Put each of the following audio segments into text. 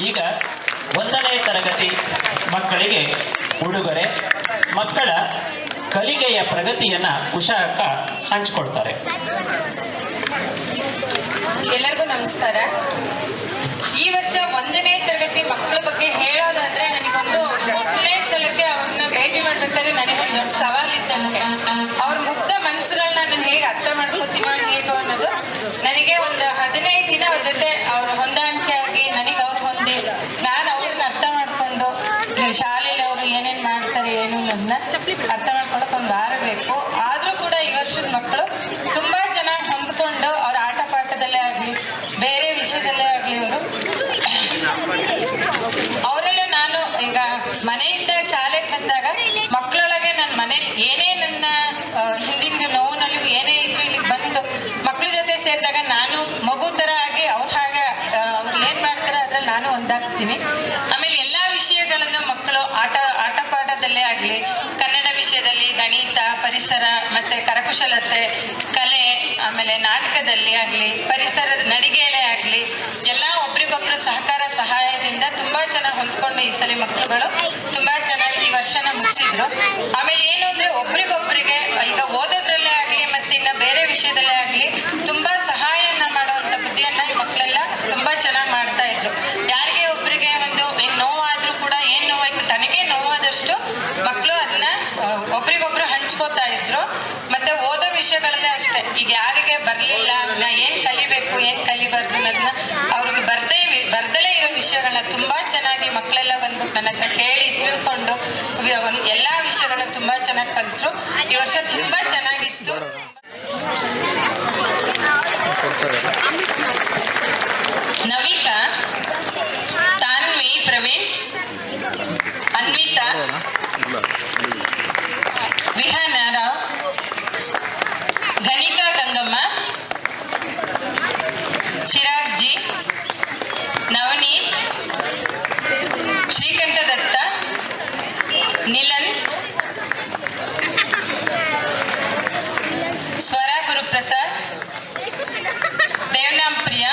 ಈಗ ಒಂದನೇ ತರಗತಿ ಮಕ್ಕಳಿಗೆ ಉಡುಗೊರೆ, ಮಕ್ಕಳ ಕಲಿಕೆಯ ಪ್ರಗತಿಯನ್ನು ಹುಷಾರಕ್ಕ ಹಂಚಿಕೊಳ್ತಾರೆ ಎಲ್ಲರಿಗೂ ನಮಸ್ಕಾರ. ಈ ವರ್ಷ ಒಂದನೇ ತರಗತಿ ಮಕ್ಕಳ ಬಗ್ಗೆ ಹೇಳೋದಾದ್ರೆ ನನಗೊಂದು ಮೊದಲನೇ ಸಲಕ್ಕೆ ಅವ್ರನ್ನ ಭೇಟಿ ಮಾಡ್ಬೇಕಾದ್ರೆ ನನಗೊಂದು ದೊಡ್ಡ ಸವಾಲಿದ್ದಂತೆ ಅವ್ರ ಮುಗ್ಧ ಮನಸ್ಸುಗಳನ್ನ ನಾನು ಹೇಗೆ ಅರ್ಥ ಮಾಡ್ಕೋತೀನೋ ಹೇಗೋ ಅನ್ನೋದು. ಅನ್ನೋದನ್ನ ಅರ್ಥ ಮಾಡ್ಕೊಳಕ್ ಒಂದು ವಾರ ಬೇಕು. ಆದರೂ ಕೂಡ ಈ ವರ್ಷದ ಮಕ್ಕಳು ತುಂಬಾ ಚೆನ್ನಾಗಿ ಹೊಂದ್ಕೊಂಡು ಅವ್ರ ಆಟ ಪಾಠದಲ್ಲೇ ಆಗಲಿ, ಬೇರೆ ವಿಷಯದಲ್ಲೇ ಆಗಲಿ ಅವರು. ಅವರೆಲ್ಲ ನಾನು ಈಗ ಮನೆಯಿಂದ ಶಾಲೆಗೆ ಬಂದಾಗ ಮಕ್ಕಳೊಳಗೆ ನನ್ನ ಮನೆ ಏನೇ ನನ್ನ ಹಿಂದಿನ ನೋವಿನಲ್ಲೂ ಏನೇ ಇದ್ರು ಇಲ್ಲಿ ಬಂದು ಮಕ್ಕಳ ಜೊತೆ ಸೇರಿದಾಗ ನಾನು ಮಗು ತರ ಆಗಿ ಅವ್ರ ಹಾಗೆ ಅವ್ರು ಏನು ಮಾಡ್ತಾರೆ ಅದ್ರಲ್ಲಿ ನಾನು ಒಂದಾಗ್ತೀನಿ ಆಮೇಲೆ ಎಲ್ಲ ವಿಷಯಗಳನ್ನು ಮಕ್ಕಳು ಆಟ ಆಟ ಆಗಲಿ, ಕನ್ನಡ ವಿಷಯದಲ್ಲಿ ಗಣಿತ, ಪರಿಸರ ಮತ್ತೆ ಕರಕುಶಲತೆ, ಕಲೆ, ಆಮೇಲೆ ನಾಟಕದಲ್ಲಿ ಆಗಲಿ, ಪರಿಸರದ ನಡಿಗೆಯಲ್ಲೇ ಆಗಲಿ, ಎಲ್ಲ ಒಬ್ರಿಗೊಬ್ರು ಸಹಕಾರ, ಸಹಾಯದಿಂದ ತುಂಬಾ ಚೆನ್ನಾಗಿ ಹೊಂದ್ಕೊಂಡು ಈ ಸಲ ಮಕ್ಕಳುಗಳು ತುಂಬಾ ಚೆನ್ನಾಗಿ ಈ ವರ್ಷನ ಮುಗಿಸಿದ್ರು. ಆಮೇಲೆ ಏನು ಅಂದ್ರೆ ಒಬ್ರಿಗೊಬ್ರಿಗೆ, ಈಗ ಓದೋದ್ರಲ್ಲೇ ಆಗಲಿ ಮತ್ತೆ ಇನ್ನ ಬೇರೆ ವಿಷಯದಲ್ಲೇ ಆಗಲಿ ತುಂಬಾ ಸಹಾಯನ ಮಾಡುವಂತ ಬುದ್ಧಿಯನ್ನ ಈ ಮಕ್ಕಳೆಲ್ಲ ತುಂಬಾ ಚೆನ್ನಾಗಿ ಮಾಡ್ತಾ ಇದ್ರು ಯಾರಿಗೆ ಒಬ್ರಿಗೆ ಒಂದು ಏನ್ ನೋವಾದ್ರೂ ಕೂಡ ಏನ್ ನೋವಾಯ್ತು ತನಗೆ ನೋವಾದಷ್ಟು ಮಕ್ಕಳು ಅದನ್ನ ಆ, ಒಬ್ರಿಗೊಬ್ರು ಹಂಚ್ಕೋತಾ ಇದ್ರು. ಮತ್ತೆ ಓದೋ ವಿಷಯಗಳನ್ನೇ ಅಷ್ಟೇ. ಈಗ ಯಾರಿಗೆ ಬರ್ಲಿಲ್ಲ ನಾ ಏನ್ ಕಲಿಬೇಕು, ಏನ್ ಕಲಿಬಾರ್ದು ಅನ್ನೋದನ್ನ ಅವ್ರಿಗೆ ಬರ್ದೇ ಬರ್ದಲೇ ಇರೋ ವಿಷಯಗಳನ್ನ ತುಂಬಾ ಚೆನ್ನಾಗಿ ಮಕ್ಕಳೆಲ್ಲ ಬಂದ್ಬಿಟ್ಟು ನನ್ನ ಕೇಳಿ ತಿಳ್ಕೊಂಡು ಎಲ್ಲಾ ವಿಷಯಗಳನ್ನ ತುಂಬಾ ಚೆನ್ನಾಗಿ ಕಲ್ತರು. ಈ ವರ್ಷ ತುಂಬಾ ಚೆನ್ನಾಗಿತ್ತು. ನವಿತಾ ತಾನ್ವಿ, ಪ್ರವೀಣ್, ಅನ್ವಿತಾ. ನಿಲನ್ ಸ್ವರ ಗುರುಪ್ರಸಾದ್. ದೇವನಾಮ್ ಪ್ರಿಯಾ.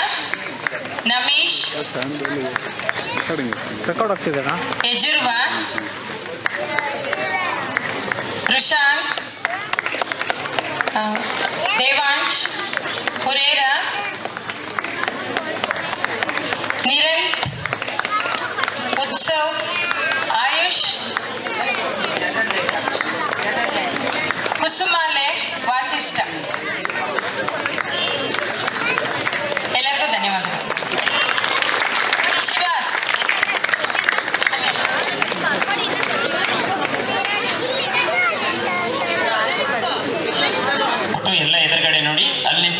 ನಮೇಶ್. ರೆಕಾರ್ಡ್ ಆಗ್ತಿದೆನಾ? ಯಜುರ್ವಾ. ಋಷಾಂಕ್ ದೇವಾಂಶ್. ಹುರೇರ. ನಿರಂತ್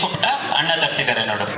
ಪುಟ್ಟ ಅಣ್ಣ ತರ್ತಿದ್ದಾರೆ ನೋಡೋದು